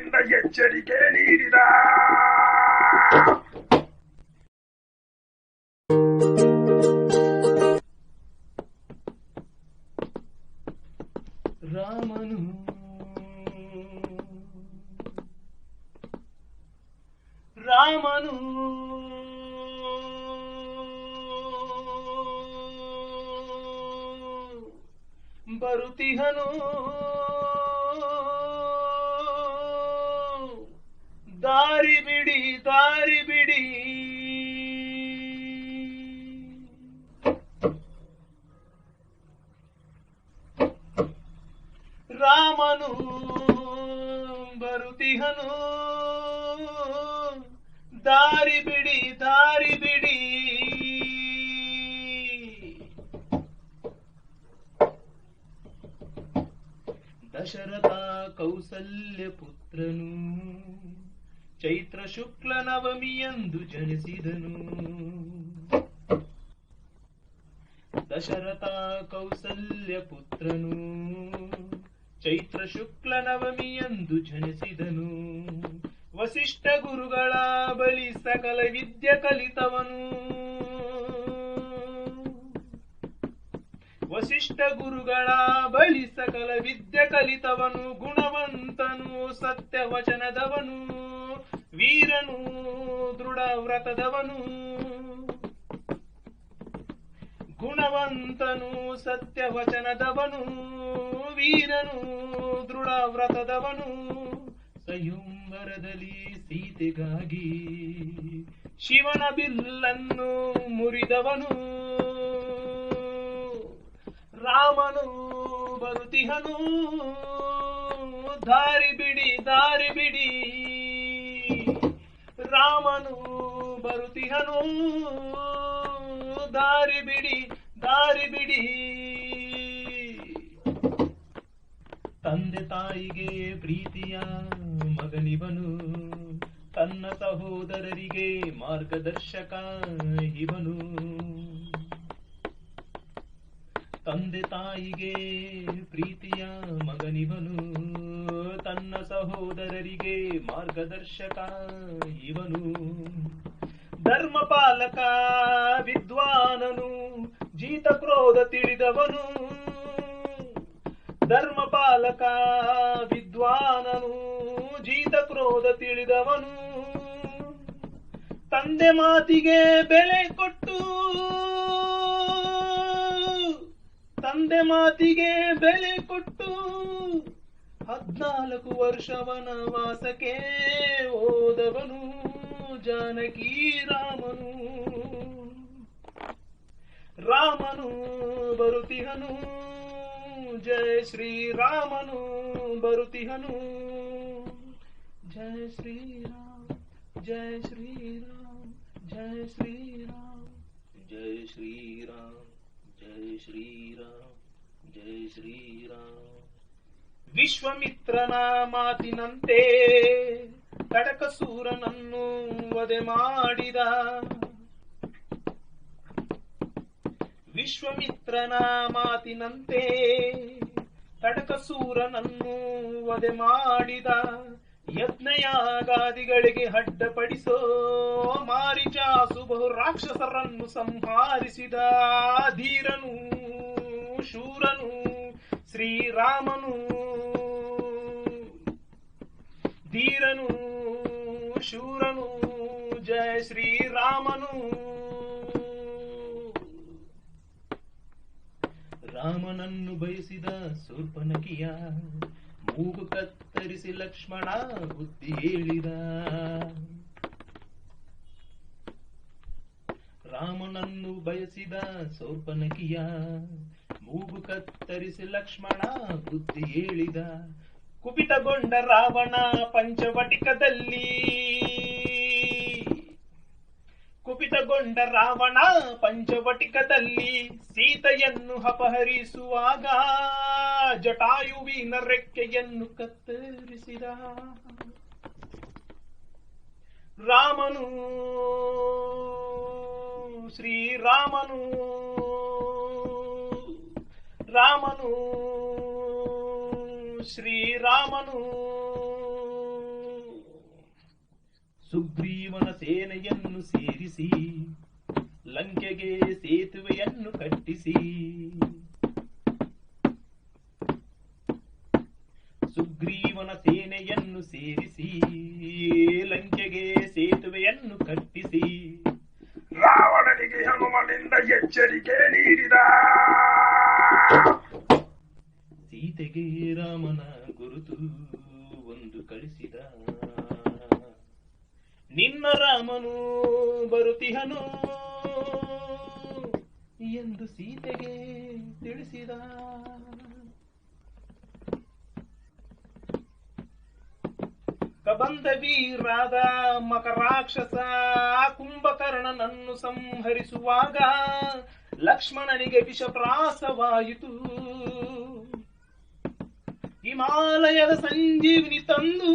ಧೈರ್ಯದಿಂದ ಎಚ್ಚರಿಕೆ ನೀಡಿದ ರಾಮನು ರಾಮನು ಬರುತಿಹನು ದಾರಿ ಬಿಡಿ ದಾರಿ ಬಿಡಿ. ರಾಮನು ಬರುತಿಹನು ದಾರಿ ಬಿಡಿ ದಾರಿ ಬಿಡಿ. ದಶರಥ ಕೌಸಲ್ಯ ಪುತ್ರನು. ಚೈತ್ರ ಶುಕ್ಲ ನವಮಿಯಂದು ಜನಿಸಿದನು. ದಶರಥ ಕೌಸಲ್ಯ ಪುತ್ರನು. ಚೈತ್ರ ಶುಕ್ಲ ನವಮಿಯಂದು ಜನಿಸಿದನು. ವಸಿಷ್ಠ ಗುರುಗಳ ಬಳಿ ಸಕಲ ವಿದ್ಯೆ ಕಲಿತವನು. ವಸಿಷ್ಠ ಗುರುಗಳ ಬಳಿ ಸಕಲ ವಿದ್ಯೆ ಕಲಿತವನು. ಗುಣವಂತನು ಸತ್ಯ ವಚನದವನು ವೀರನು ದೃಢ ವ್ರತದವನು. ಗುಣವಂತನು, ಸತ್ಯವಚನದವನು, ವೀರನು, ದೃಢ ವ್ರತದವನು. ಸಯುಂಬರದಲ್ಲಿ ಸೀತೆಗಾಗಿ ಶಿವನ ಬಿಲ್ಲನ್ನು ಮುರಿದವನು. ರಾಮನು ಬರುತಿಹನು ದಾರಿ ಬಿಡಿ ದಾರಿ ಬಿಡಿ. ರಾಮನು ಬರುತಿಹನು ದಾರಿ ಬಿಡಿ ದಾರಿ ಬಿಡಿ. ತಂದೆ ತಾಯಿಗೆ ಪ್ರೀತಿಯ ಮಗನಿವನು. ತನ್ನ ಸಹೋದರರಿಗೆ ಮಾರ್ಗದರ್ಶಕ ಇವನು. ತಂದೆ ತಾಯಿಗೆ ಪ್ರೀತಿಯ ಮಗನಿವನು. ತನ್ನ ಸಹೋದರರಿಗೆ ಮಾರ್ಗದರ್ಶಕ ಇವನು. ಧರ್ಮಪಾಲಕ, ವಿದ್ವಾನನು, ಜೀತ ಕ್ರೋಧ ತಿಳಿದವನು. ಧರ್ಮಪಾಲಕ, ವಿದ್ವಾನನು, ಜೀತ ಕ್ರೋಧ ತಿಳಿದವನು. ತಂದೆ ಮಾತಿಗೆ ಬೆಲೆ ಕೊಟ್ಟು, ತಂದೆ ಮಾತಿಗೆ ಬೆಲೆ ಕೊಟ್ಟು, ಹದ್ನಾಲ್ಕು ವರ್ಷವನ ವಾಸಕ್ಕೆ ಹೋದವನು. ಜಾನಕಿ ರಾಮನು ರಾಮನು ಬರುತಿಹನು ಜಯ ಶ್ರೀರಾಮನು ಬರುತಿಹನು ಜಯ ಶ್ರೀರಾಮ್ ಜಯ ಶ್ರೀರಾಮ್ ಜಯ ಶ್ರೀರಾಮ್ ಜಯ ಶ್ರೀರಾಮ್ ಜಯ ಶ್ರೀರಾಮ್ ಜಯ ಶ್ರೀರಾಮ್ ವಿಶ್ವಮಿತ್ರನ ಮಾತಿನಂತೆ ಕಡಕಸೂರನನ್ನು ವಧೆ ಮಾಡಿದ. ವಿಶ್ವಮಿತ್ರನ ಮಾತಿನಂತೆ ಕಡಕಸೂರನನ್ನು ವದೆ ಮಾಡಿದ. ಯಜ್ಞಯಾಗಾದಿಗಳಿಗೆ ಅಡ್ಡಪಡಿಸೋ ಮಾರಿಚಾಸು ಬಹು ರಾಕ್ಷಸರನ್ನು ಸಂಹರಿಸಿದ. ಧೀರನು, ಶೂರನು, ಶ್ರೀರಾಮನು. ಧೀರನು ಶೂರನು ಜಯ ಶ್ರೀರಾಮನು ರಾಮನನ್ನು ಬಯಸಿದ ಸೂರ್ಪನಕಿಯ ಮೂಗು ಕತ್ತರಿಸಿ ಲಕ್ಷ್ಮಣ ಬುದ್ಧಿ ಹೇಳಿದ. ರಾಮನನ್ನು ಬಯಸಿದ ಸೌಪನಕಿಯ ಮೂಗು ಕತ್ತರಿಸಿ ಲಕ್ಷ್ಮಣ ಬುದ್ಧಿ ಹೇಳಿದ. ಕುಪಿತಗೊಂಡ ರಾವಣ ಪಂಚವಟಿಕದಲ್ಲಿ. ಕುಪಿತಗೊಂಡ ರಾವಣ ಪಂಚವಟಿಕದಲ್ಲಿ ಸೀತೆಯನ್ನು ಅಪಹರಿಸುವಾಗ ಜಟಾಯುವಿನ ರೆಕ್ಕೆಯನ್ನು ಕತ್ತರಿಸಿದ. ರಾಮನು ಶ್ರೀರಾಮನು ರಾಮನು ಶ್ರೀರಾಮನು. ಸುಗ್ರೀವನ ಸೇನೆಯನ್ನು ಸೇರಿಸಿ ಲಂಕೆಗೆ ಸೇತುವೆಯನ್ನು ಕಟ್ಟಿಸಿ. ಸುಗ್ರೀವನ ಸೇನೆಯನ್ನು ಸೇರಿಸಿ ಸೀತೆಗೆ ರಾಮನ ಗುರುತು ಒಂದು ಕಳಿಸಿದ. ನಿನ್ನ ರಾಮನು ಬರುತಿಹನು ಎಂದು ಸೀತೆಗೆ ತಿಳಿಸಿದ. ಕಬಂಧ ವೀರಾದ ಮಕರಾಕ್ಷಸ ಕುಂಭಕರ್ಣನನ್ನು ಸಂಹರಿಸುವಾಗ ಲಕ್ಷ್ಮಣನಿಗೆ ವಿಷಪ್ರಾಸವಾಯಿತು. ಹಿಮಾಲಯದ ಸಂಜೀವಿನಿ ತಂದು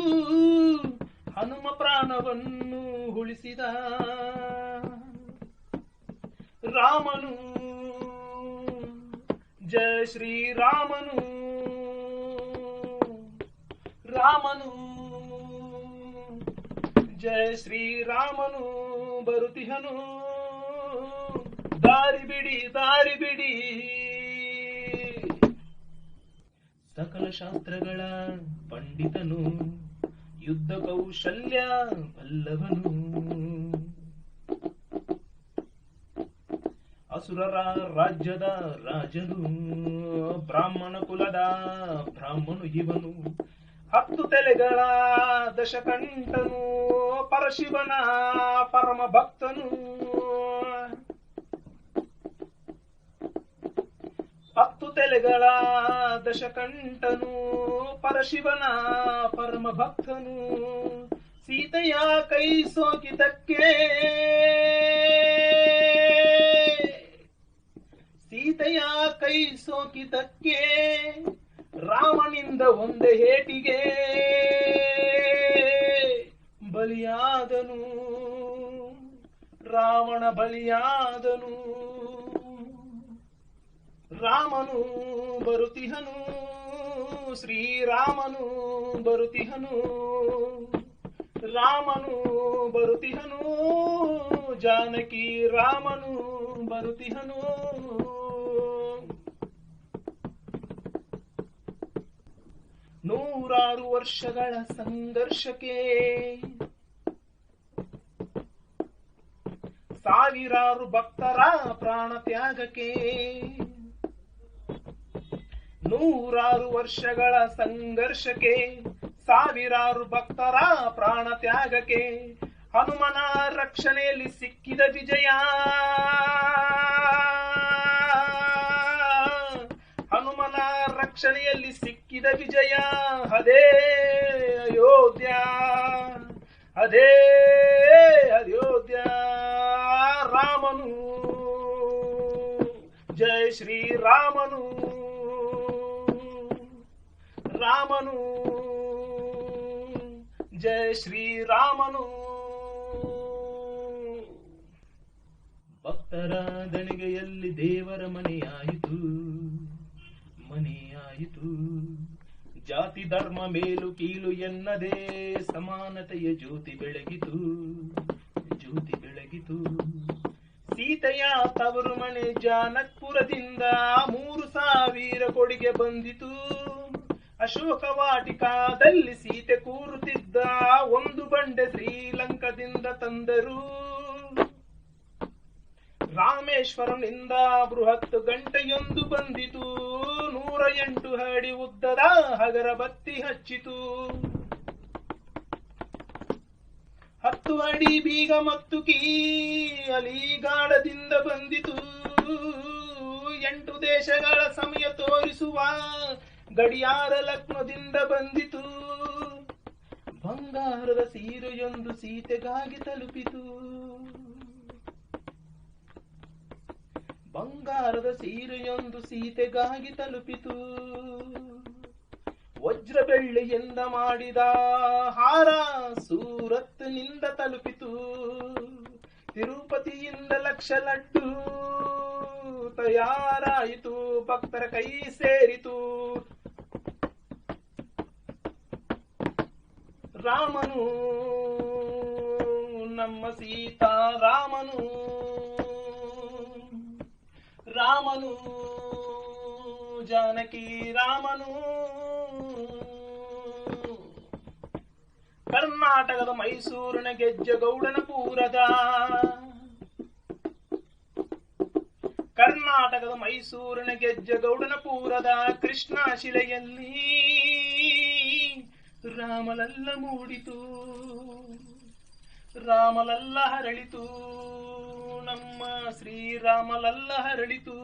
ಹನುಮ ಪ್ರಾಣವನ್ನು ಉಳಿಸಿದ. ರಾಮನು, ಜಯ ಶ್ರೀರಾಮನು, ರಾಮನು, ಜಯ ಶ್ರೀರಾಮನು ಬರುತಿಹನು ದಾರಿ ಬಿಡಿ ದಾರಿ ಬಿಡಿ. ಸಕಲ ಶಾಸ್ತ್ರಗಳ ಪಂಡಿತನು, ಯುದ್ಧ ಕೌಶಲ್ಯ ಬಲ್ಲವನು ಅಸುರರ ರಾಜ್ಯದ ರಾಜನು, ಬ್ರಾಹ್ಮಣ ಕುಲದ ಬ್ರಾಹ್ಮಣು ಇವನು. ಹತ್ತು ತೆಲೆಗಳ ದಶಕಂಠನು, ಪರಶಿವನ ಪರಮ ಭಕ್ತನು ಹತ್ತು ತಲೆಗಳ ದಶಕಂಠನು, ಪರಶಿವನ ಪರಮ ಭಕ್ತನು ಸೀತೆಯ ಕೈ ಸೋಕಿದಕ್ಕೆ ಸೀತೆಯ ಕೈ ಸೋಕಿದಕ್ಕೆ ರಾಮನಿಂದ ಒಂದೇ ಹೇಟಿಗೆ ಬಲಿಯಾದನು. ರಾವಣ ಬಲಿಯಾದನು. ರಾಮನು ಬರುತಿಹನು ಶ್ರೀರಾಮನು ಬರುತಿಹನು ರಾಮನು ಬರುತಿಹನು ಜಾನಕಿ ರಾಮನು ಬರುತಿಹನು ನೂರಾರು ವರ್ಷಗಳ ಸಂಘರ್ಷಕ್ಕೆ ಸಾವಿರಾರು ಭಕ್ತರ ಪ್ರಾಣ ತ್ಯಾಗಕ್ಕೆ ನೂರಾರು ವರ್ಷಗಳ ಸಂಘರ್ಷಕ್ಕೆ, ಸಾವಿರಾರು ಭಕ್ತರ ಪ್ರಾಣ ತ್ಯಾಗಕ್ಕೆ ಹನುಮನ ರಕ್ಷಣೆಯಲ್ಲಿ ಸಿಕ್ಕಿದ ವಿಜಯ. ಹನುಮನ ರಕ್ಷಣೆಯಲ್ಲಿ ಸಿಕ್ಕಿದ ವಿಜಯ. ಅದೇ ಅಯೋಧ್ಯ ಅದೇ ಅಯೋಧ್ಯ, ರಾಮನು ಜಯ ಶ್ರೀರಾಮನು ರಾಮನು ಜಯ ಶ್ರೀರಾಮನು. ಭಕ್ತರ ದಣಿಗೆಯಲ್ಲಿ ದೇವರ ಮನೆಯಾಯಿತು. ಮನೆಯಾಯಿತು. ಜಾತಿ ಧರ್ಮ ಮೇಲು ಕೀಲು ಎನ್ನದೇ ಸಮಾನತೆಯ ಜ್ಯೋತಿ ಬೆಳಗಿತು. ಜ್ಯೋತಿ ಬೆಳಗಿತು. ಸೀತೆಯ ತವರು ಮನೆ ಜಾನಕ್ಪುರದಿಂದ ಮೂರು ಸಾವಿರ ಕೊಡುಗೆ ಬಂದಿತು. ಅಶೋಕ ವಾಟಿಕಾದಲ್ಲಿ ಸೀತೆ ಕೂರುತ್ತಿದ್ದ ಒಂದು ಬಂಡೆ ಶ್ರೀಲಂಕದಿಂದ ತಂದರು. ರಾಮೇಶ್ವರನಿಂದ ಬೃಹತ್ ಗಂಟೆಯೊಂದು ಬಂದಿತು. ನೂರ ಎಂಟು ಹಡಿ ಉದ್ದದ ಹಗರ ಬತ್ತಿ ಹಚ್ಚಿತು. ಹತ್ತು ಅಡಿ ಬೀಗ ಮತ್ತು ಕೀ ಅಲಿಗಾಡದಿಂದ ಬಂದಿತು. ಎಂಟು ದೇಶಗಳ ಸಮಯ ತೋರಿಸುವ ಗಡಿಯಾರ ಲಕ್ನದಿಂದ ಬಂದಿತು. ಬಂಗಾರದ ಸೀರೆಯೊಂದು ಸೀತೆಗಾಗಿ ತಲುಪಿತು. ಬಂಗಾರದ ಸೀರೆಯೊಂದು ಸೀತೆಗಾಗಿ ತಲುಪಿತು. ವಜ್ರ ಬೆಳ್ಳಿಯಿಂದ ಮಾಡಿದ ಹಾರ ಸೂರತ್ನಿಂದ ತಲುಪಿತು. ತಿರುಪತಿಯಿಂದ ಲಕ್ಷ ಲಡ್ಡು ತಯಾರಾಯಿತು, ಭಕ್ತರ ಕೈ ಸೇರಿತು. ರಾಮನು, ನಮ್ಮ ಸೀತಾ ರಾಮನು. ರಾಮನು, ಜಾನಕಿ ರಾಮನು. ಕರ್ನಾಟಕದ ಮೈಸೂರಿನ ಗೆಜ್ಜೆಗೌಡನ ಪೂರದ. ಕರ್ನಾಟಕದ ಮೈಸೂರಿನ ಗೆಜ್ಜೆಗೌಡನ ಪೂರದ ಕೃಷ್ಣ ಶಿಲೆಯಲ್ಲಿ ರಾಮಲಲ್ಲ ಮೂಡಿತು, ರಾಮಲಲ್ಲ ಹರಳಿತು, ನಮ್ಮ ಶ್ರೀರಾಮಲಲ್ಲ ಹರಳಿತು,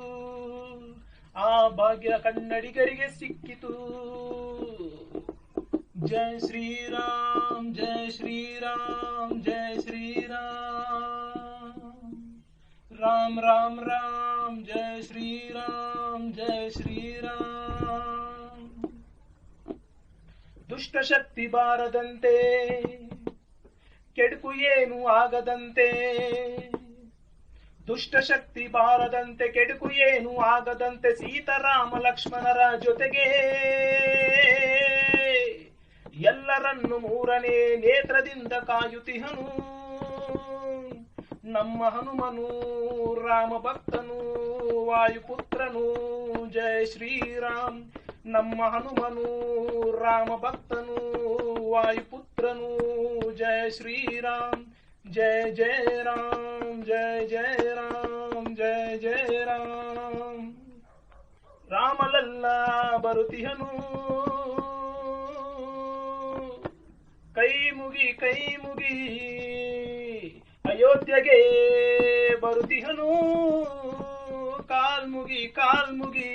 ಆ ಭಾಗ್ಯ ಕನ್ನಡಿಗರಿಗೆ ಸಿಕ್ಕಿತು. ಜಯ ಶ್ರೀರಾಮ್ ಜಯ ಶ್ರೀರಾಮ್ ಜಯ ಶ್ರೀರಾಮ್. ರಾಮ್ ರಾಮ್ ರಾಮ್ ಜಯ ಶ್ರೀರಾಮ್ ಜಯ ಶ್ರೀರಾಮ್ ದುಷ್ಟಶಕ್ತಿ ಬಾರದಂತೆ. ಕೆಡುಕು ಏನು ಆಗದಂತೆ. ದುಷ್ಟಶಕ್ತಿ ಬಾರದಂತೆ, ಕೆಡುಕು ಏನು ಆಗದಂತೆ ಸೀತಾರಾಮ ಲಕ್ಷ್ಮಣರ ಜೊತೆಗೆ. ಎಲ್ಲರನ್ನು ಮೂರನೇ ನೇತ್ರದಿಂದ ಕಾಯುತಿಹನು ನಮ್ಮ ಹನುಮನು, ರಾಮ ಭಕ್ತನು, ವಾಯುಪುತ್ರನು, ಜಯ ಶ್ರೀರಾಮ್. ನಮ್ಮ ಹನುಮನು, ರಾಮ ಭಕ್ತನು, ವಾಯುಪುತ್ರನು, ಜಯ ಶ್ರೀರಾಮ್, ಜಯ ಜಯ ರಾಮ್ ಜಯ ಜಯ ರಾಮ್ ಜಯ ಜಯ ರಾಮ್ ರಾಮಲಲ್ಲ ಬರುತಿಹನು ಕೈ ಮುಗಿ ಕೈ ಮುಗಿ, ಅಯೋಧ್ಯೆಗೆ ಬರುತಿಹನು ಕಾಲ್ಮುಗಿ ಕಾಲ್ಮುಗಿ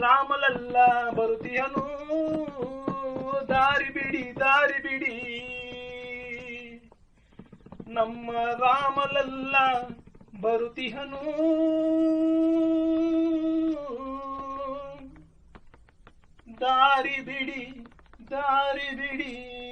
ರಾಮಲಲ್ಲ ಬರುತಿಯನು ದಾರಿ ಬಿಡಿ ದಾರಿ ಬಿಡಿ. ನಮ್ಮ ರಾಮಲಲ್ಲ ಬರುತಿಹನು ದಾರಿ ಬಿಡಿ ದಾರಿ ಬಿಡಿ.